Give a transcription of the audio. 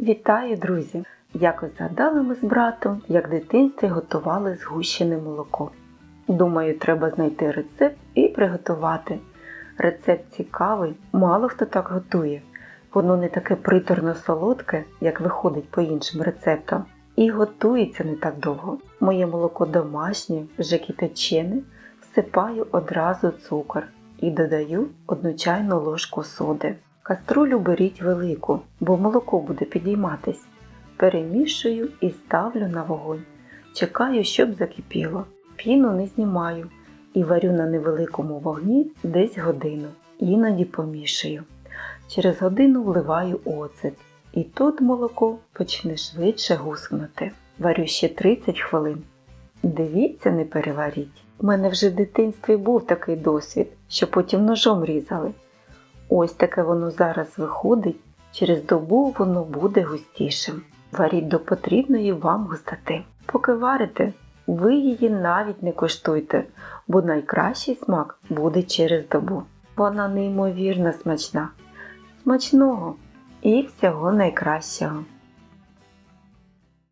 Вітаю, друзі! Якось згадали ми з братом, як в дитинстві готували згущене молоко. Думаю, треба знайти рецепт і приготувати. Рецепт цікавий, мало хто так готує. Воно не таке приторно солодке, як виходить по іншим рецептам, і готується не так довго. Моє молоко домашнє, вже кипячене, всипаю одразу цукор і додаю одну чайну ложку соди. Каструлю беріть велику, бо молоко буде підійматись. Перемішую і ставлю на вогонь. Чекаю, щоб закипіло. Піну не знімаю і варю на невеликому вогні десь годину. Іноді помішую. Через годину вливаю оцет. І тут молоко почне швидше гускнути. Варю ще 30 хвилин. Дивіться, не переваріть. У мене вже в дитинстві був такий досвід, що потім ножом різали. Ось таке воно зараз виходить, через добу воно буде густішим. Варіть до потрібної вам густоти. Поки варите, ви її навіть не коштуйте, бо найкращий смак буде через добу. Вона неймовірно смачна. Смачного і всього найкращого!